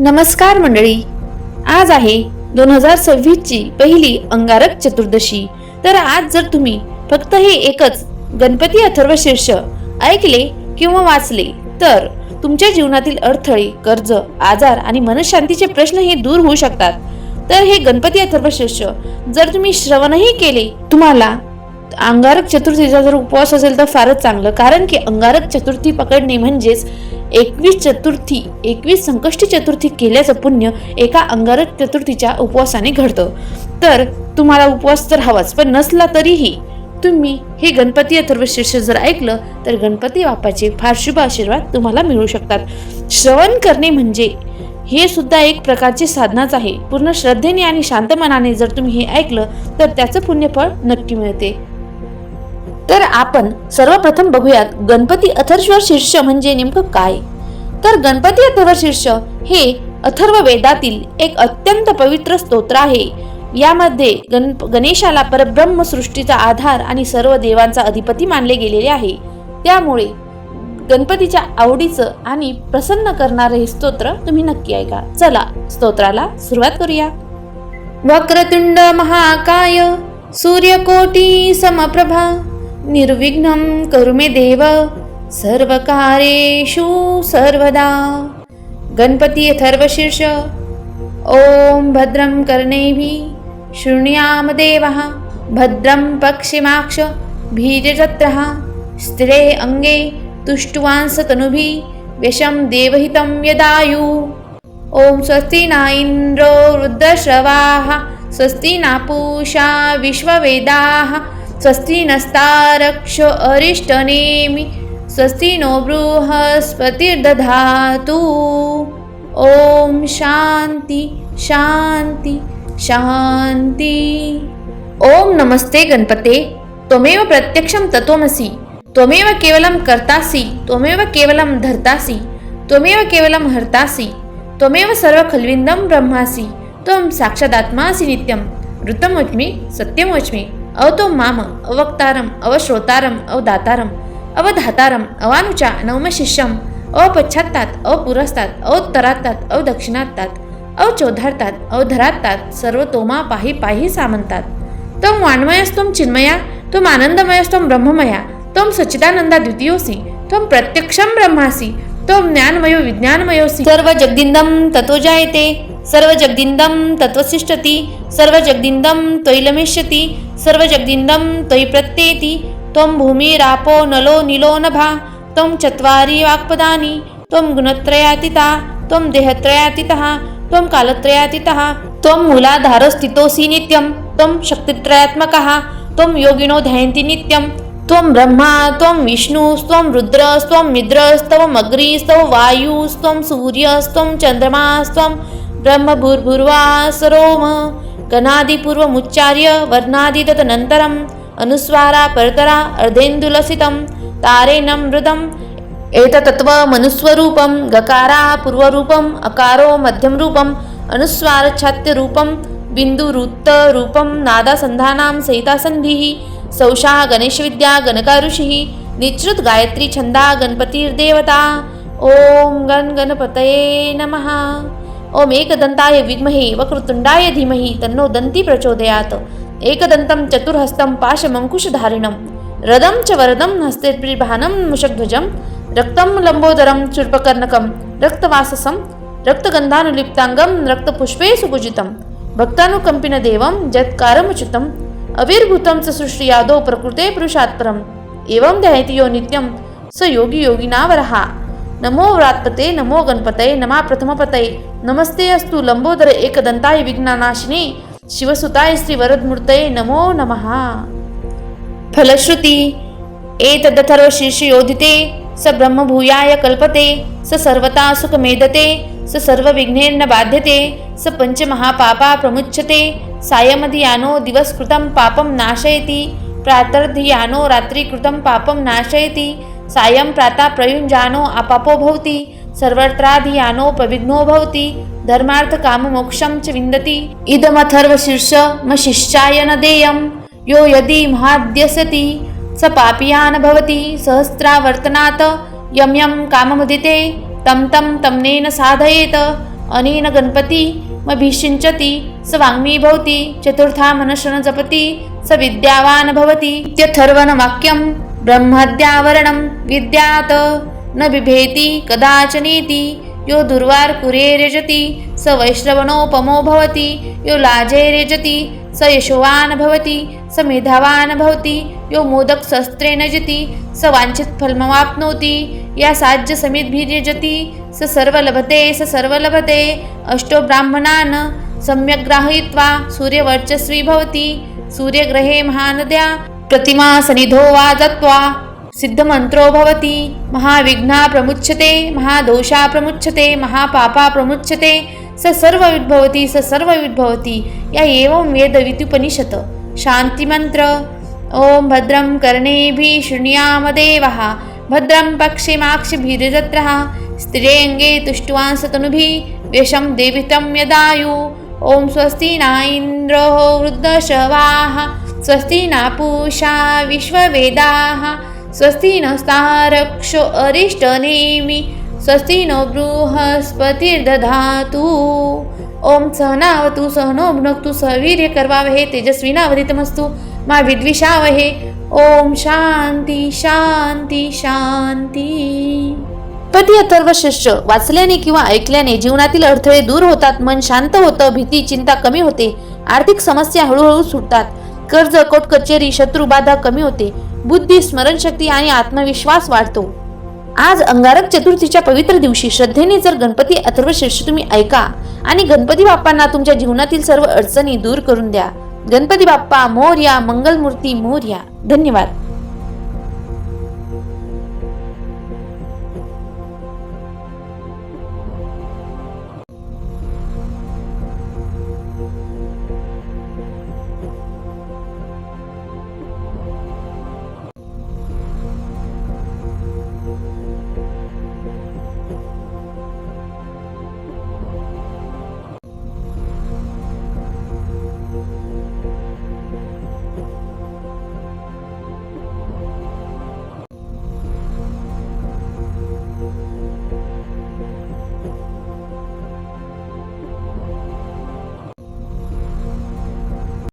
नमस्कार मंडळी. आज आहे दोन हजार सव्वीसची पहिली अंगारक चतुर्दशी. तर आज जर तुम्ही फक्त हे एकच गणपती अथर्व शीर्ष ऐकले किंवा वाचले तर तुमच्या जीवनातील अडथळे कर्ज आजार आणि मनशांतीचे प्रश्न हे दूर होऊ शकतात. तर हे गणपती अथर्व शीर्ष जर तुम्ही श्रवणही केले तुम्हाला अंगारक चतुर्थीचा जर उपवास असेल तर फारच चांगलं. कारण की अंगारक चतुर्थी पकडणे म्हणजेच एकवीस चतुर्थी एकवीस संकष्टी चतुर्थी केल्याचं पुण्य एका अंगारक चतुर्थीच्या उपवासाने घडतं. तर तुम्हाला उपवास तर हवाच पण नसला तरीही तुम्ही हे गणपती अथर्वशीर्ष जर ऐकलं तर गणपती बाप्पाचे फार शुभ आशीर्वाद तुम्हाला मिळू शकतात. श्रवण करणे म्हणजे हे सुद्धा एक प्रकारची साधनाच आहे. पूर्ण श्रद्धेने आणि शांत मनाने जर तुम्ही हे ऐकलं तर त्याचं पुण्यफळ नक्की मिळते. तर आपण सर्वप्रथम बघूयात गणपती अथर्श्वर शीर्ष म्हणजे नेमकं काय? तर गणपती अथर्व शीर्ष हे अथर्व वेदातील एक अत्यंत पवित्र स्तोत्र आहे. यामध्ये गण गणेशाला परब्रह्म सृष्टीचा आधार आणि सर्व देवांचा अधिपती मानले गेलेले आहे. त्यामुळे गणपतीच्या आवडीचं आणि प्रसन्न करणारं हे स्तोत्र तुम्ही नक्की ऐका. चला स्तोत्राला सुरुवात करूया. वक्रतुंड महाकाय सूर्यकोटी समप्रभा निर्विघ्नं करू मे देव सर्वकारेषु सर्वदा। गणपती अथर्वशीर्ष ॐ भद्रं कर्णेभिः शृणुयाम देवः भद्रं पक्षिमाक्ष भीजत्रः स्त्रे अङ्गे तुष्टुवांसतनुभिः व्यशं देवहितं यदायु। ॐ स्वस्ति न इन्द्रो वृद्धश्रवाः स्वस्ति न पूषा विश्ववेदाः स्वस्ति नस्तारक्ष अरिष्टनेमि स्वस्ति नो बृहस्पतिर्दधातु। ॐ शान्ति शान्ति शान्ति। ॐ नमस्ते गणपते त्वमेव प्रत्यक्षं तत्त्वमसि। त्वमेव केवलं कर्तासि त्वमेव केवलं धर्तासि त्वमेव केवलं हर्तासि त्वमेव सर्वखल्विन्दं ब्रह्मासि त्वं साक्षादात्मासि नित्यं। ऋतमोच्मि सत्यमोच्मि अवतो माम अवक्तारम् अवश्रोतारम अवदातारम अवधातारम् अवानुचा नवमशिष्यम् अपच्छात्तात अपुरस्तात अवत्तरातात अवदक्षिणातात अवचोधारतात अवधरातात सर्व तोमा पाही पाही सामंतात. त्वं वाङ्मयस्त्वं चिन्मया तुम आनंदमयस्तम ब्रह्ममया त्वं सच्चिदानन्दा द्वितीयोसी त्वं प्रत्यक्षं ब्रह्मासि त्वं ज्ञानमयो विज्ञानमयो सर्व जगदिंदम ततो जायते सर्व जगदिंदम तत्त्वसिष्ठति सर्व जगदिंदम तैलमिष्यती सर्व जगदिन्दं त्वयि प्रत्येति त्वं भूमिरापो नलो निलो नभा त्वं चत्वारि वाक्पदानि त्वं गुणत्रयातिता त्वं देहत्रयातितः त्वं कालत्रयातितः त्वं मूलाधारस्थितोऽसि नित्यं त्वं शक्तित्रयात्मकः त्वं योगिनो ध्यायन्ति नित्यं त्वं ब्रह्मा त्वं विष्णुस्त्वं रुद्रस्त्वं मिद्रस्त्वम् अग्रिस्त्वं वायुस्त्वं सूर्यस्त्वं चन्द्रमास्त्वं ब्रह्मभूर्भुर्वा सरोम गणादिपूर्वमुच्चार्य वर्णादितदनन्तरम् अनुस्वारा परतरा अर्धेन्दुलसितं तारेनं मृदम् एततत्त्वमनुस्वरूपं गकारा पूर्वरूपम् अकारो मध्यं रूपम् अनुस्वारच्छात्यरूपं बिन्दुरुत्तरूपं नादासन्धानां सहितासन्धिः सौषा गणेशविद्या गणकारुषिः निश्रुत गायत्री छंदा गणपतीर्देवता। ॐ गण गणपतये नमः। ओम एकदन्ताय विद्महे वक्रतुंडाय धीमहि तन्नो दंती प्रचोदयात्। एकदन्तं चतुर्हस्तं पाशमङ्कुशधारिणं। रदं च वरदं हस्ते पिभानं मुषध्वजं रक्तं लम्बोदरं चूर्पकर्णकं। रक्तवाससं। रक्तगन्धानुलिप्ताङ्गं। रक्तपुष्पे सुपूजितं। भक्तानुकम्पिनदेवं। जत्कारमुचितम् अविर्भूतं च सृष्टियादौ प्रकृते पुरुषात्परम। एवं ध्यायति यो नित्यं स योगी योगिनावरहा नमो व्रातपते नमो गणपतये नमा प्रथमपतये। नमस्ते अस्तु लंबोदर एकदंताय विघ्ननाशिने। शिवसुताय श्रीवरदमूर्तये नमो नमः। फलश्रुती एतदथर्व शीर्षयोधिते स ब्रह्मभूयाय कल्पते स सर्वता सुखमेधते स सर्वविघ्नेर्न बाध्यते स पञ्चमहापापा प्रमुच्यते सायमधियानो दिवस्कृतं पापं नाशयति प्रातर्धियानो रात्रिकृतं पापं नाशयति सायं प्रातः प्रयुञ्जानो अपापो भवति सर्वत्राधियानो प्रविघ्नो भवति धर्मार्थकाममोक्षं च विन्दति। इदमथर्वशीर्षमशिष्याय न देयं यो यदि महाद्यसति स पापीया न भवति सहस्रावर्तनात् यं यं काममुदिते तं तं तम्नेन साधयेत अनेन गणपती मभिषिञ्चति स वाङ्मी भवति चतुर्था मनशनं जपति स विद्यावान् भवति। इत्यथर्वणवाक्यं ब्रह्मद्यावरणं विद्यात्। न बिभेति कदाचनीति यो दुर्वार कुरे रेजति स वैश्रवणोपमो भवति। यो लाजे रेजति स यशोवान् भवति। स मेधावान् भवति यो मोदक शस्त्रेण जति स वाञ्छितफलमवाप्नोति या साज्य स सर्वलभते स सर्वलभते। अष्टो ब्राह्मणान् सम्यक् ग्राहयित्वा सूर्यवर्चस्वी भवति सूर्यग्रहे महानद्या प्रतिमा सनिधो वा दत्त्वा सिद्धमन्त्रो भवति महाविघ्ना प्रमुच्यते महादोषा प्रमुच्यते महापापा प्रमुच्यते स सर्वविद्भवति स सर्वविद्भवति या एवं वेदवित्युपनिषत्। शान्तिमन्त्र। ॐ भद्रं कर्णेभिः शृणुयामदेवः भद्रं पक्षिमाक्षिभिरिरत्रः स्त्रियङ्गे तुष्ट्वांसतनुभिः व्यशं देवितं यदायु। ॐ स्वस्ति न इन्द्रो वृद्धशवाः स्वस्ति न पूषा विश्ववेदाः स्वस्ति नस्तारक्षो अरिष्टनेमि स्वस्ति नो बृहस्पतिर्दधातु। ॐ सहनावतु सहनो भुनक्तु सवीर्यकर्वावहे वीर्यकर्वावहे तेजस्विनावधितमस्तु मा विद्विषावहे। ॐ शान्ति शान्ति शान्ति। कधी अथर्व शिष्य वाचल्याने किंवा ऐकल्याने जीवनातील अडथळे दूर होतात मन शांत होतं भीती चिंता कमी होते आर्थिक समस्या हळूहळू सुटतात. कर्ज कोट कचेरी शत्रुबाधा कमी होते. बुद्धी स्मरणशक्ती आणि आत्मविश्वास वाढतो. आज अंगारक चतुर्थीच्या पवित्र दिवशी श्रद्धेने जर गणपती अथर्व शीर्ष तुम्ही ऐका आणि गणपती बाप्पांना तुमच्या जीवनातील सर्व अडचणी दूर करून द्या. गणपती बाप्पा मोर्या मंगलमूर्ती मोर्या. धन्यवाद.